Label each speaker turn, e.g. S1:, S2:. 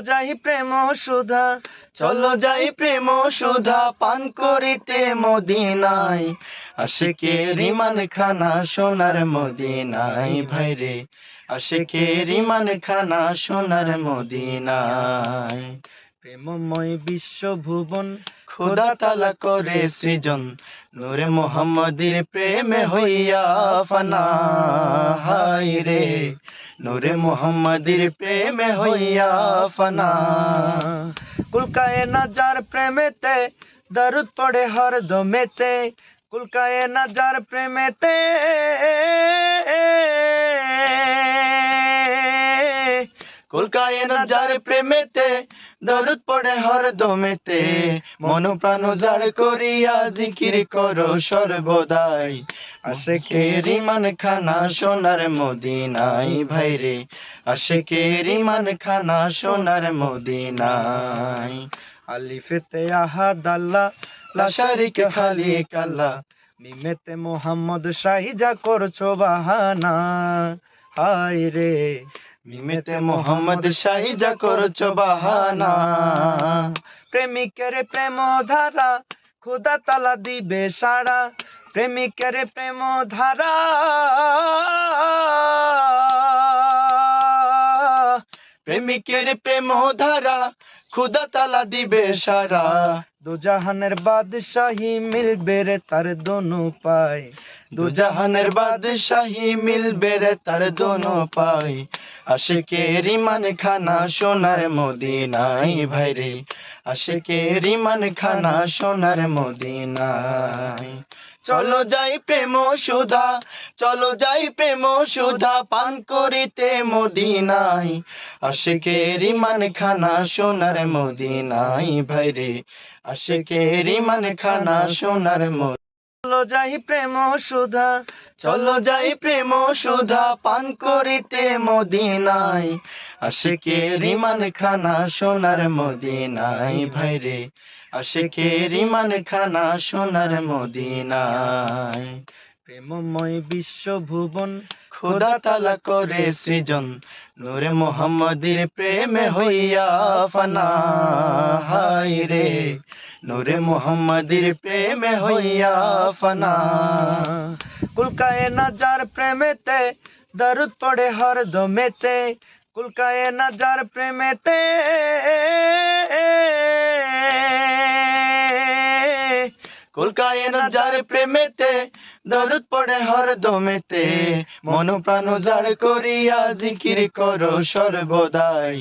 S1: যাই প্রেম সুধা, চলো যাই প্রেম সুধা, পান করিতে মদিনায়। আশিকে রিমান খানা সোনার মদিনায় ভাইরে আশিকে রিমান খানা সোনার মদিনায়। প্রেমময় বিশ্ব ভুবন খোদা তালা করে সৃজন, নূরে মোহাম্মদের প্রেমে হইয়া ফানা হাই রে। নূরে মোহাম্মদের প্রেমে হইয়া ফানা। কুলকায়ে না যার প্রেমেতে দরুদ পড়ে হর দমেতে। কুলকায়ে না যার প্রেমেতে কুলকায়ে যার প্রেমেতে দরুদ পড়ে হর দমেতে। মন প্রাণ যার করিয়া জিকির করো সর্বদাই। আশেকে রিমান খানা সোনার মদিনাই ভাইরে আশেকে রিমান খানা সোনার মদিনাই আলিফেতে আহাদ আল্লাহ লাশারিকে খালি কাল্লা মিমেতে মোহাম্মদ শাহিজা করছ বাহানা। হায় রে, মিমেতে মোহাম্মদ শাহিজা করছ বাহানা। প্রেমিকের প্রেম ধারা খুদা তালা দিবে সারা প্রেমিকের প্রেম ধারা প্রেমিকের প্রেম ধারা খুদা তালা দিবে সারা। দুজাহানের বাদশাহী মিলবে রে তার দোনো পায়। দুজাহানের বাদশাহী মিলবে রে তার দোনো পায়। আশিকে রিমান খানা সোনার মদিনাই ভাইরে। আশিকে রিমান খানা সোনার মদিনাই চলো যাই প্রেম সুধা, চলো যাই প্রেম সুধা পান করিতে মদিনাই আশিকে রিমান খানা সোনার মদিনাই ভাইরে আশিকে রিমান খানা সোনার মদিনাই চলো যাই প্রেম সুধা চলো যাই প্রেম সুধা পান করিতে মদিনাই আশিকে রিমান খানা সোনার মদিনাই ভাইরে আশিকে রিমান খানা সোনার মদিনাই প্রেমময় বিশ্ব ভুবন খোদা তালা করে সৃজন। নূরে মোহাম্মদের প্রেমে হইয়া ফানা। হাই রে নূরে মোহাম্মদের প্রেমে হইয়া ফানা। কুলকায়ে না যার প্রেমেতে দরুদ পড়ে হর দমেতে। কুলকায়ে না যার প্রেমেতে কুলকায়ে না যার প্রেমেতে দরুদ পড়ে হর দমেতে। মন প্রাণ যার করিয়া জিকির করো সর্বদাই।